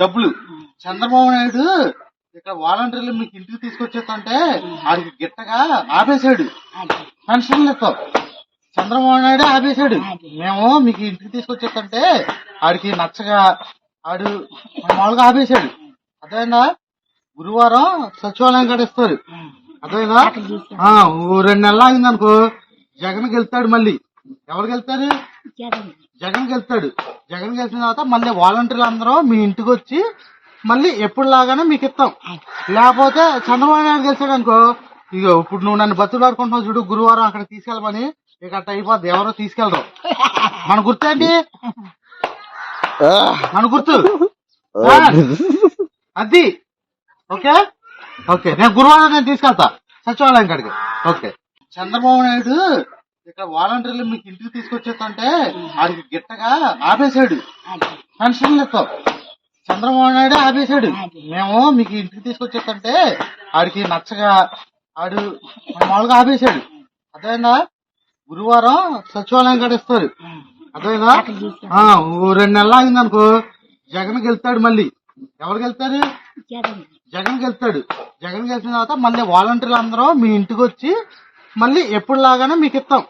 డబ్బులు. చంద్రబాబు నాయుడు ఇక్కడ వాలంటీర్లు మీకు ఇంటికి తీసుకొచ్చేస్తుంటే ఆడికి గిట్టగా ఆపేశాడు. పెన్షన్లు ఇస్తాం చంద్రబాబు నాయుడు ఆపేశాడు. మేము మీకు ఇంటికి తీసుకొచ్చేస్తుంటే ఆడికి నచ్చగా ఆడు మామూలుగా ఆపేశాడు. అదేనా గురువారం సచివాలయం కాడ ఇస్తారు అదేనా రెండు నెలలు ఆగింది అనుకో జగన్ గెలుస్తాడు మళ్ళీ ఎవరు గెలుతారు జగన్ గెలుస్తాడు. జగన్ గెలిచిన తర్వాత మళ్ళీ వాలంటీర్లు అందరూ మీ ఇంటికి వచ్చి మళ్ళీ ఎప్పుడు లాగానే మీకు ఇస్తాం. లేకపోతే చంద్రబాబు నాయుడు గెలిచాడు అనుకో ఇగో ఇప్పుడు నువ్వు నన్ను బతులాడుకుంటున్నావు చూడు గురువారం అక్కడ తీసుకెళ్ళమని ఇక అట్ట అయిపోద్ది. ఎవరో తీసుకెళ్ళరు మన గుర్తేంటి మన గుర్తు. అది. ఓకే? ఓకే. నేను గురువారం నేను తీసుకెళ్తా. సచివాలయం కాడికి. ఓకే. చంద్రబాబు నాయుడు ఇక్కడ వాలంటీర్లు మీకు ఇంటికి తీసుకొచ్చేస్తుంటే ఆడికి గిట్టగా ఆపేశాడు. పెన్షన్లు ఇస్తాం చంద్రబాబు నాయుడు ఆపేశాడు. మేము మీకు ఇంటికి తీసుకొచ్చేస్తుంటే ఆడికి నచ్చగా ఆడు మామూలుగా ఆపేశాడు. అదేనా గురువారం సచివాలయం కాడ ఇస్తారు అదేనా రెండు నెలలు ఆగింది అనుకో జగన్ గెలుస్తాడు మళ్ళీ ఎవరు గెలుతారు జగన్ గెలుస్తాడు జగన్ గెలిచిన తర్వాత మళ్ళీ వాలంటీర్లు అందరూ మీ ఇంటికి వచ్చి మళ్ళీ ఎప్పుడు లాగానే మీకు ఇస్తాం.